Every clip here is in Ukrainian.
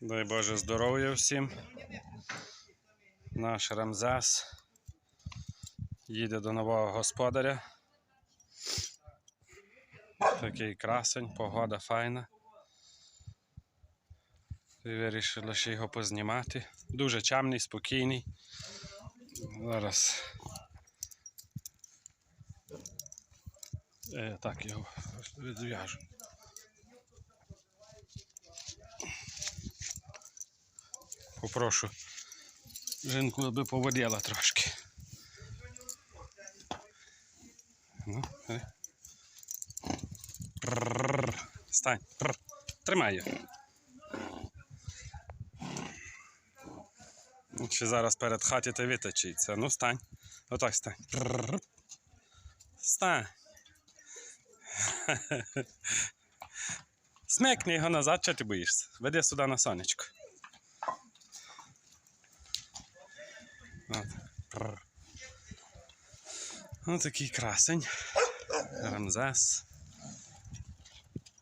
Дай Боже здоров'я всім. Наш Рамзес їде до нового господаря. Такий красень, погода файна. І вирішили ще його познімати. Дуже чемний, спокійний. Зараз. Е, так, його відв'яжу. Попрошу жінку, аби поводила трошки. Ну, е. Стань. Тримай. Ну, Чи зараз перед хаті ти виточиться. Ну, стань. Отак стань. Стань. Смикни його назад, чого ти боїшся? Веди сюди на сонечко. Прррр. Ну, такий красень. Рамзес.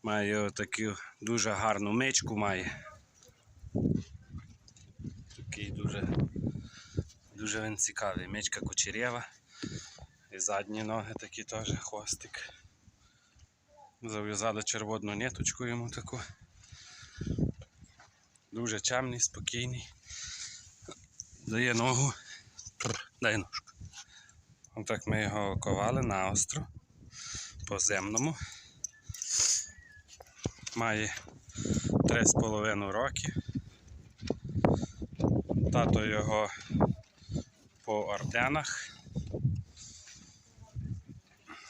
Має таку дуже гарну мичку має. Такий дуже, дуже він цікавий. Мичка кучерєва. І задні ноги такі теж хвостик. Зав'язали червону ниточку йому таку. Дуже чемний, спокійний. Дає ногу. Дай ножку. Отак ми його ковали на остро по земному. Має 3,5 роки. Тато його по орденах.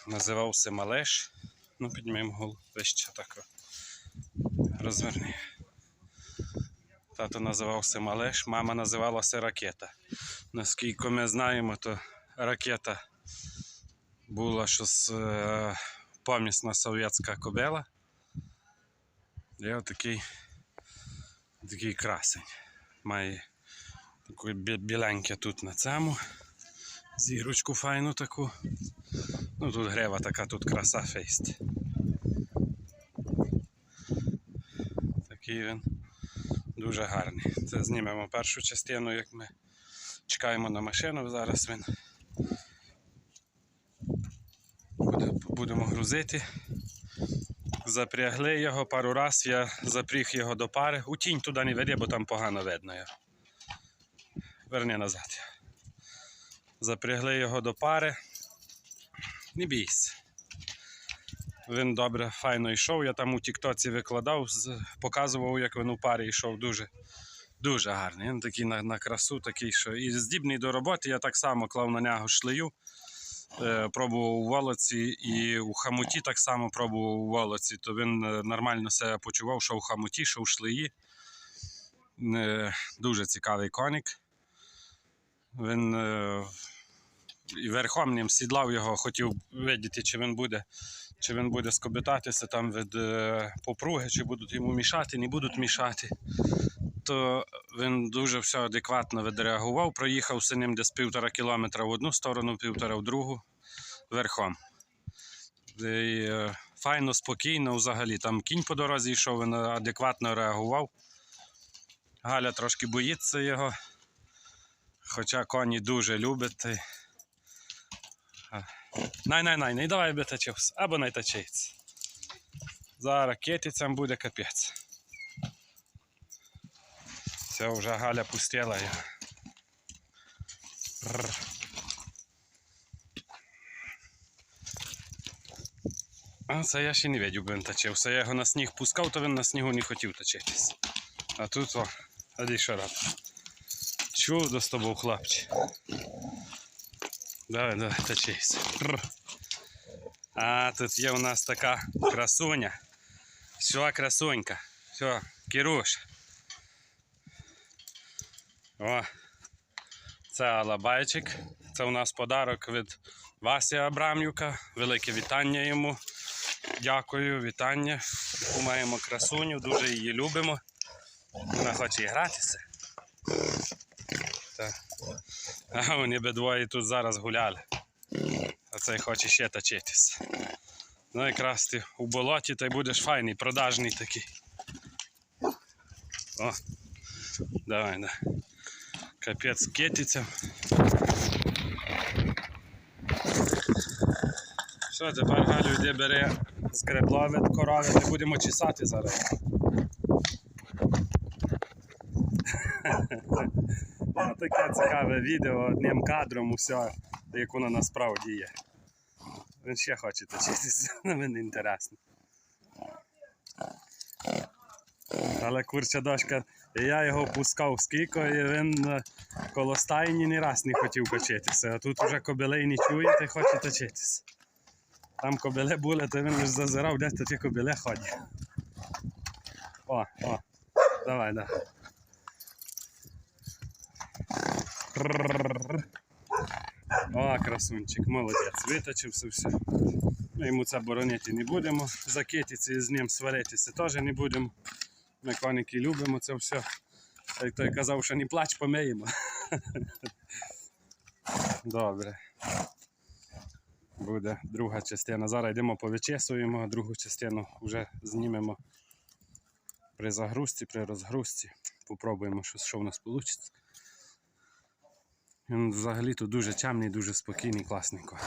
Називався Малеш. Ну, піднімемо голову вище так. Розверни. Тато називався Малеш, мама називалася Ракета. Наскільки ми знаємо, то ракета була щось е, помісна совєтська кобила. І отакий такий красень. Має таку бі- біленьке тут на цьому. Зірочку файну таку. Ну тут грева така, тут краса фейст. Такий він дуже гарний. Це знімемо першу частину, як ми чекаємо на машину. Зараз він будемо грузити. Запрягли його пару раз, я запріг його до пари. У тінь туди не веде, бо там погано видно його. Верни назад. Запрягли його до пари. Не бійся. Він добре, файно йшов. Я там у Тіктоці викладав, показував, як він у парі йшов дуже, дуже гарний. Він такий на, на красу, такий, що і здібний до роботи. Я так само клав на нього шлею. Е, пробував у волоці і у хамуті так само пробував у волоці, то він е, нормально себе почував, що у хамуті, що у шлеї. Е, Дуже цікавий коник. Він е, верхом ним сідлав його, хотів видіти, чи він буде, чи він буде скобитатися там від е, попруги, чи будуть йому мішати, не будуть мішати. То він дуже все адекватно відреагував, проїхав з ним десь півтора кілометра в одну сторону, півтора в другу верхом. І, е, файно, спокійно взагалі. Там кінь по дорозі йшов, він адекватно реагував. Галя трошки боїться його. Хоча коні дуже любить. Най, най, най, не давай би або не тачиться. Зараз кетицям буде капець. Все, вже Галя пустила. А це я ще не видів, би він точився. Я його на сніг пускав, то він на снігу не хотів точитись. А тут о, а що рад. Чудо з тобою, хлопче. Давай, давай, точись. А тут є у нас така красуня. Все, красунька. Все, Кіруш. О, це Алабайчик. Це у нас подарок від Васі Абрамюка. Велике вітання йому. Дякую, вітання. Таку маємо красуню, дуже її любимо. Вона хоче і гратися. А вони обидвоє тут зараз гуляли. А цей хоче ще точитися. Ну якраз ти у болоті та й будеш файний, продажний такий. О, давай, да. Капець кетиться. Що, тепер Галю йде бере скребло від корови, не будемо чесати зараз. Ну, таке цікаве відео одним кадром усе, як воно насправді є. Він ще хоче точитися, мені інтересно. Але курча дошка, я його пускав скільки, і він е, коло стайні ні раз не хотів точитися. А тут вже кобилей не чує, та хоче точитися. Там кобиле були, то він лише зазирав, де ті кобиле ходять. О, о, давай, да. О, красунчик, молодець, виточився все. Ми йому це боронити не будемо. Закитися з ним сваритися теж не будемо. Ми коники любимо це все. Як той казав, що не плач, помиємо. Добре. Буде друга частина. Зараз йдемо повичесуємо, другу частину вже знімемо при загрузці, при розгрузці. Попробуємо, що, що в нас вийде. Він взагалі тут дуже чемний, дуже спокійний, класний конь.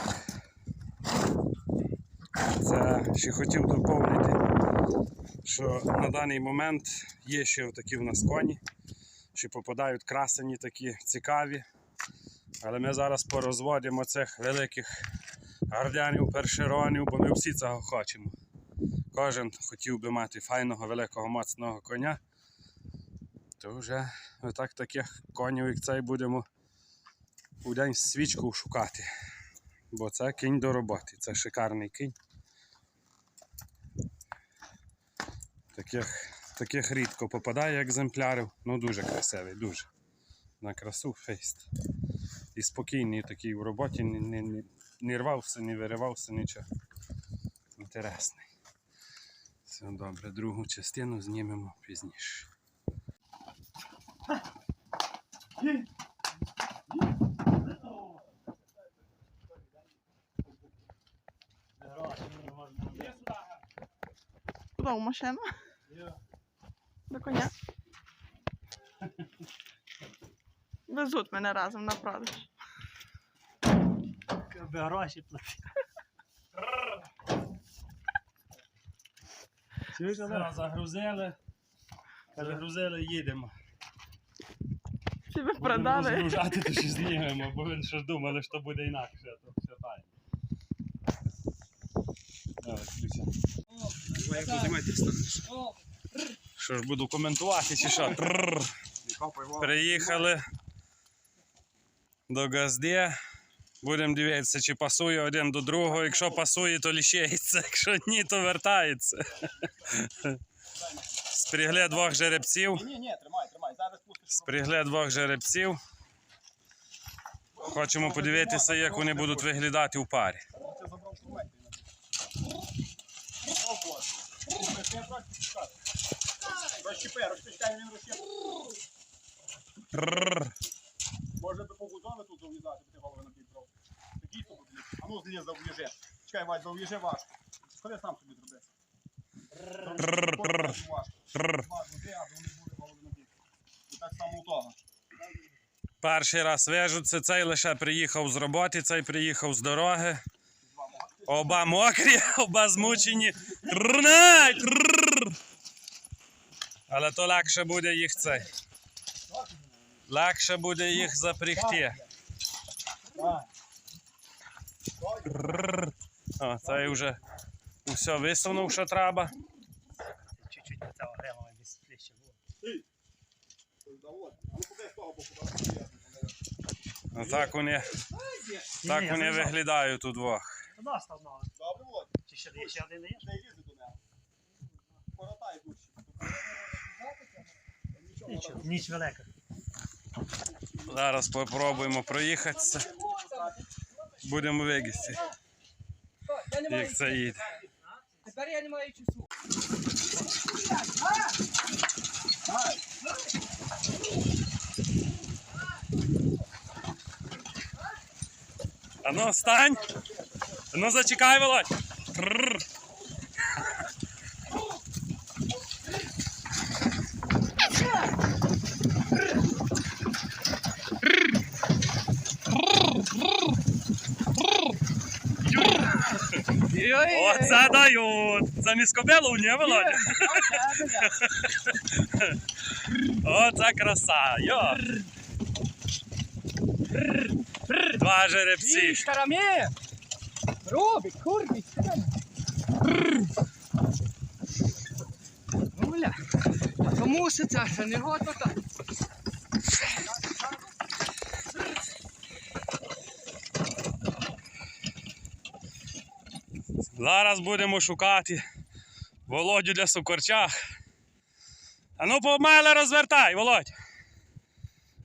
Це ще хотів доповнити, що на даний момент є ще такі в нас коні, що попадають красені такі цікаві. Але ми зараз порозводимо цих великих гардянів, першеронів, бо ми всі цього хочемо. Кожен хотів би мати файного, великого, моцного коня. То вже отак таких конів, як цей, будемо у день свічку шукати. Бо це кінь до роботи, це шикарний кінь. Таких, таких рідко попадає екземплярів, ну дуже красивий, дуже. На красу фейст. І спокійний такий в роботі, не, не, не, не рвався, не виривався, нічого. Інтересний. Все добре, другу частину знімемо пізніше. Куда в машину? Коня. Везуть мене разом на продаж. Гроші платити. Загрузили. Загрузили, їдемо. Чи ви Будемо розгружати, то ще знімемо, бо ви ж думали, що буде інакше, то все тайно. Давай, включай. Знімайте станеш. Що ж буду коментувати чи що? Приїхали до газди. Будемо дивитися, чи пасує один до другого. Якщо пасує, то лишається, якщо ні, то вертається. Спрягли двох жеребців. Ні, ні, тримай, тримай, зараз. Спрягли двох жеребців. Хочемо подивитися, як вони будуть виглядати у парі. Це забрав документи. О, Боже. Це просто чекати. Розчіпи, розчіпай, він розчіпи. Трррр. Може би побудови тут зав'язати, ти голови на півдров. Такий то буде. А ну зліз зав'їжи. Чекай, Вась, зав'їжи важко. Ходи сам собі зроби. І так само у того. Перший раз вижуться, цей лише приїхав з роботи, цей приїхав з дороги. Оба мокрі, оба змучені. Але то легше буде їх цей. Легше буде їх запрягти. Так. О, цей вже усе висунув, що треба. Чуть-чуть до цього грема без плеча було. Ну. Отак вони, так вони виглядають. Добре, Володь. Чи ще є ще один є? Ніч велика. Зараз спробуємо проїхатися. Будемо вигісти, як це їде. Тепер я не маю часу. А ну, встань! А Ну, зачекай, Володь! Ой-ой-ой. Оце дають! Це не скобило, ні, Володя? Оце краса! Йо! Два жеребці. Їж, караме! Робить, курбить. Оля, то муситься, що не готова. Зараз будемо шукати Володю для сукорчах. А ну помале розвертай, Володь.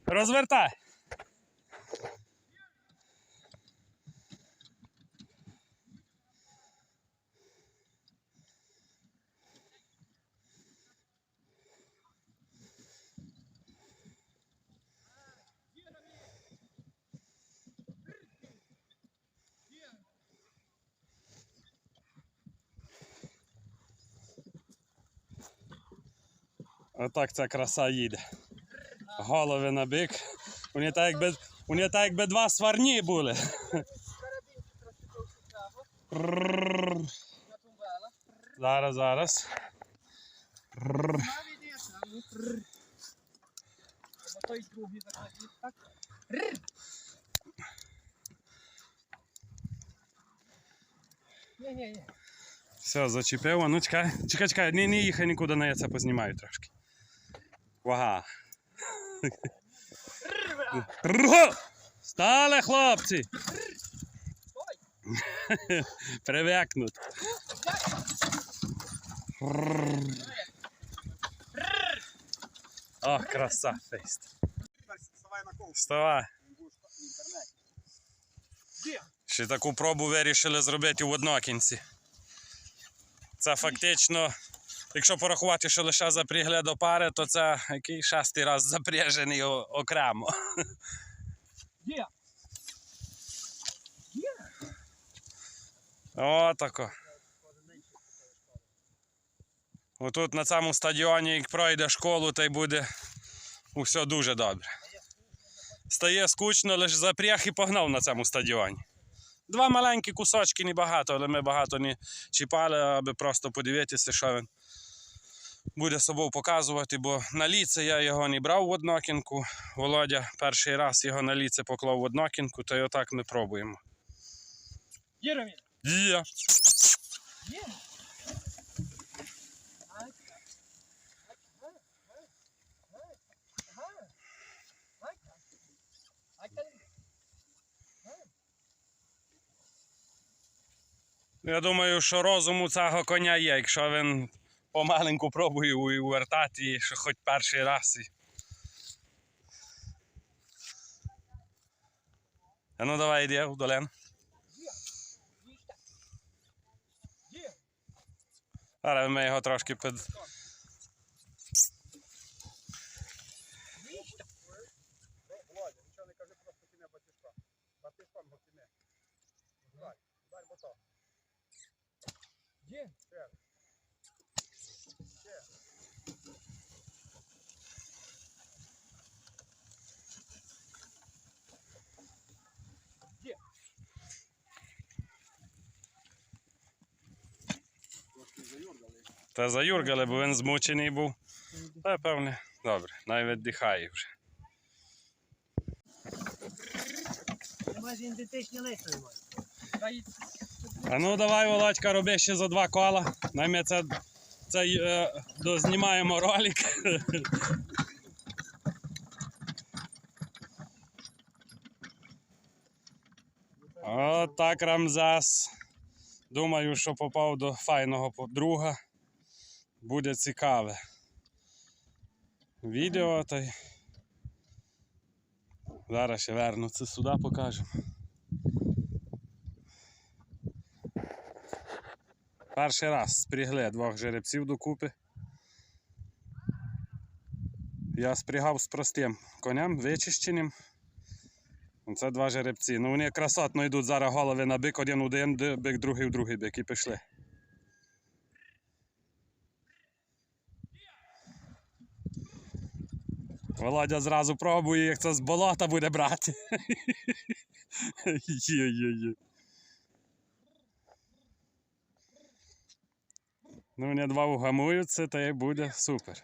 Розвертай. Отак ця краса їде. Голови на бик. Вони так якби, вони так якби два сварні були. Зараз, зараз. Все, зачепив. А Ну чекай, чекай, чекай, не, не їхай нікуди, на я це познімаю трошки. Вага. Стали, хлопці! Привикнуть. Ох, краса фейст. Вставай. Ще таку пробу вирішили зробити в однокінці. Це фактично, якщо порахувати, що лише запрягли до пари, то це який шестий раз запряжений окремо. Є. Отако. Отут на цьому стадіоні, як пройде школу, то й буде усе дуже добре. Стає скучно, лише запряг і погнав на цьому стадіоні. Два маленькі кусочки, небагато, але ми багато не чіпали, аби просто подивитися, що він буде собою показувати, бо на ліце я його не брав в однокінку. Володя перший раз його на ліце поклав в однокінку, то й отак ми пробуємо. Є, Ромін. Є. Є. Я думаю, що розум у цього коня є, якщо він помаленьку пробує у- увертати, що хоч перший раз. А ну давай йди в долину. Зараз ми його трошки під. Володя, нічого не кажи, просто кине батюшка. Батюшком го кине. Дай, дай бото. Є. Та заюргали, бо він змучений був. Та певне, добре, навіть віддихає вже. А ну давай, Володька, роби ще за два кола. Най ми це, це е, дознімаємо ролик. От Рамзас. Думаю, що попав до файного подруга. Буде цікаве. Відео та. Зараз ще вернуться сюди покажемо. Перший раз спрягли двох жеребців докупи. Я спрягав з простим конем, вичищеним. Це два жеребці. Ну вони красотно йдуть зараз голови на бик, один один бик, другий в другий бик і пішли. Володя зразу пробує, як це з болота буде брати. Є-є-є. Ну, вони два угамуються, та й буде супер.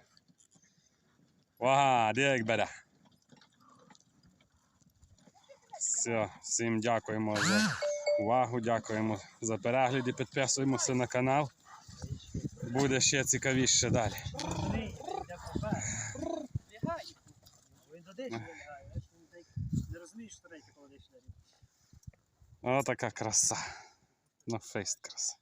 Ага, як бере. Все, всім дякуємо за увагу, дякуємо за перегляди, підписуємося на канал. Буде ще цікавіше далі. Ні, йде вперед. Лягай. Він так не розумієш, що рейки коли десь на. О, така краса. На фейст краса.